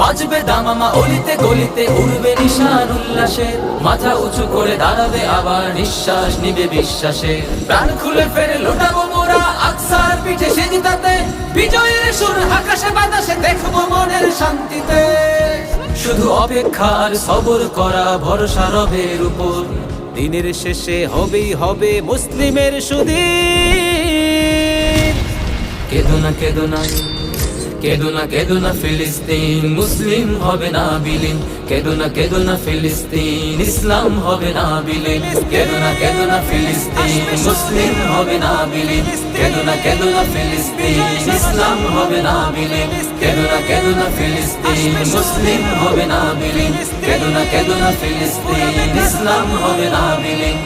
বাজবে দামামা অলিতে গলিতে, উড়বে নিশান উল্লাসের মাথা উঁচু করে দাঁড়াবে আবার নিঃশ্বাস নিবে বিশ্বাসে। প্রাণ খুলে ফেরে লোটাবো মোরা আকসার পিঠে সেজিতাতে। বিজয়ের সুর আকাশে বাতাসে দেখব মনের শান্তিতে। শুধু অপেক্ষার সবর করা ভরসা রবের উপর। দিনের শেষে হবেই হবে মুসলিমের সুদিন। কেদো না কেদো না। কেদো না কেদো না ফিলিস্তিন, মুসলিম হবে না বিলীন। কেদো না কেদো না ফিলিস্তিন, ইসলাম হবে না বিলীন। কেদো না কেদো না ফিলিস্তিন, মুসলিম হবে না বিলীন। কেদো না কেদো না ফিলিস্তিন, ইসলাম হবে না বিলীন। কেদো না কেদো না ফিলিস্তিন, মুসলিম হবে না বিলীন। কেদো না কেদো না ফিলিস্তিন, ইসলাম হবে না বিলীন।